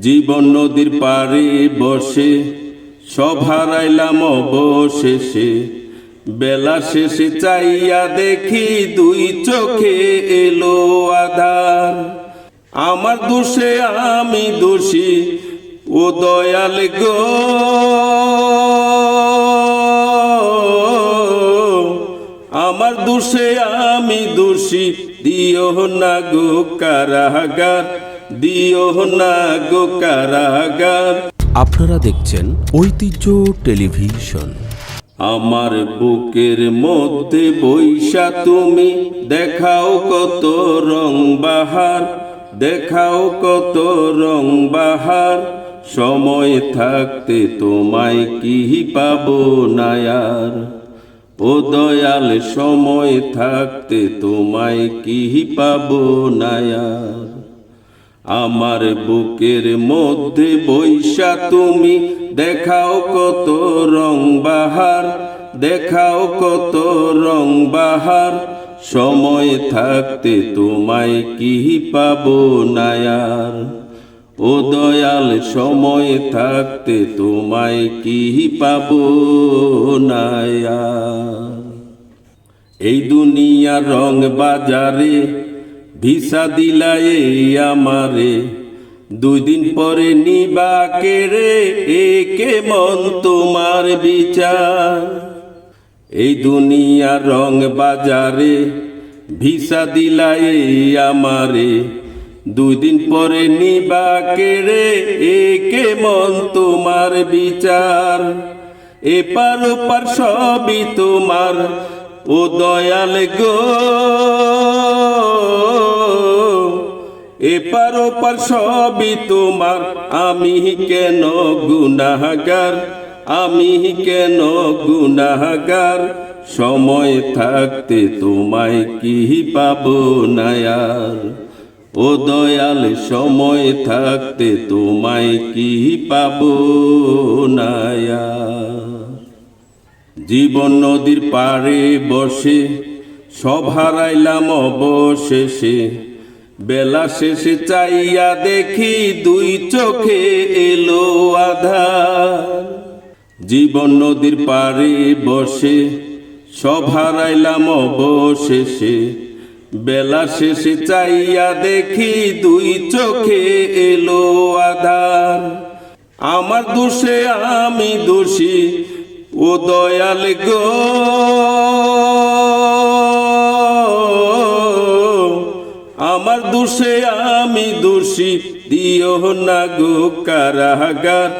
জীবন নদীর পাড়ে বসে সব হারাইলাম অবশেষে। বেলা শেষে চাইয়া দেখি দুই চোখে এলো আধার। আমার দোষে আমি দোষী, ও দয়াল গো। আমার দোষে আমি দোষী, দিও না গো কারাগার। দিও না গো কারাগার। আপনারা দেখছেন ঐতিহ্য টেলিভিশন। আমার বুকের মধ্যে বৈশা তুমি দেখাও কত রং বাহার দেখাও কত রং বাহার। সময় থাকতে তোমায় কি পাবো নায়ার? ও দয়াল সময় থাকতে তোমায় কি পাবো নায়ার? আমার বুকের মধ্যে বৈশা তুমি। দেখাও কত রং বাহার, দেখাও কত রং বাহার। সময় থাকতে তোমায় কি পাবো নায়ার? ও দয়াল, সময় থাকতে তোমায় কি পাবো নায়ার? এই দুনিয়া রং বাজারে ভিসা দিলাই আমারে। দুই দিন পরে নিবা কেড়ে একে মন তোমার বিচার? এই দুনিয়া রং বাজারে ভিসা দিলাই আমারে। দুই দিন পরে নিবা কেড়ে একে মন তোমার বিচার? এপার ওপার সবই তোমার। ও দয়াল গো। এপার ওপার সবই তোমার। আমি কেন গুনাহগার? আমি কেন গুনাহগার? সময় থাকতে তোমায় কি পাবো নায়ার ও দয়াল, সময় থাকতে তোমায় কি পাবো নায়ার জীবন নদীর পাড়ে বসে সব হারাইলাম অবশেষে, বেলা শেষে চাইয়া দেখি দুই চোখে এলো আধার। জীবন নদীর পাড়ে বসে সব হারাইলাম অবশেষে, বেলা শেষে চাইয়া দেখি দুই চোখে এলো আধার। আমার দোষে আমি দোষী, ও দয়াল গো। আমার দোষে আমি দোষী। দিও না গো কারাগার,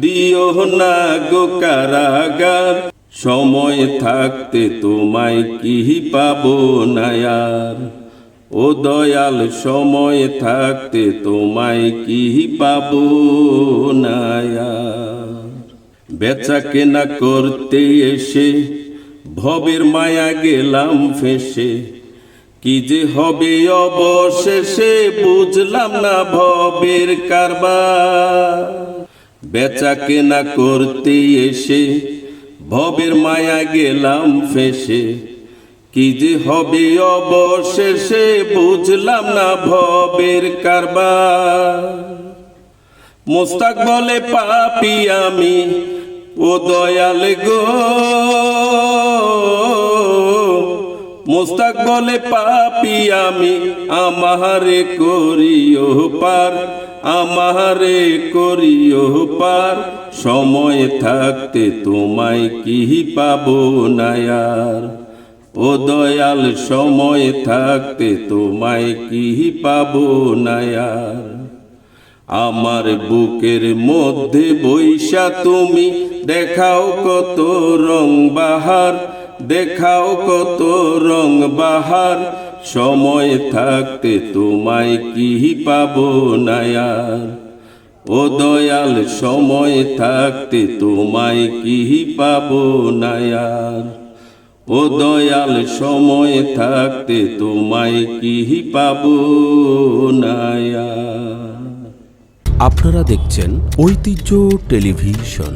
দিও না গো কারাগার। সময় থাকতে তোমায় কি পাবো নায়ার? ও দয়াল, সময় থাকতে তোমায় কি পাবো নায়ার? বেচা কেনা করতে এসে, ভবের মায়া গেলাম ফেসে। কি যে হবে অবশেষে বুঝলাম না ভবের কারবার। বেচা কেনা করতে এসে ভবের মায়া গেলাম ফেসে। কি যে হবে অবশেষে বুঝলাম না ভবের কারবার। মোস্তাক বলে, পাপি আমি, ও দয়াল গো। মোস্তাক বলে পাপি আমি আমারে করিও পার আমারে করিও পার। সময় থাকতে তোমায় কি পাবো নায়ার? ও দয়াল, সময় থাকতে তোমায় কি পাবো নায়ার? আমার বুকের মধ্যে বৈশা তুমি, দেখাও কত রং বাহার। দেখাও কত রং বাহার। সময় থাকতে তোমায় কি পাবো নায়ার? ও দয়াল, সময় থাকতে তোমায় কি পাবো নায়ার? ও দয়াল, সময় থাকতে তোমায় কি পাবো নায়ার? আপনারা দেখছেন ঐতিহ্য টেলিভিশন।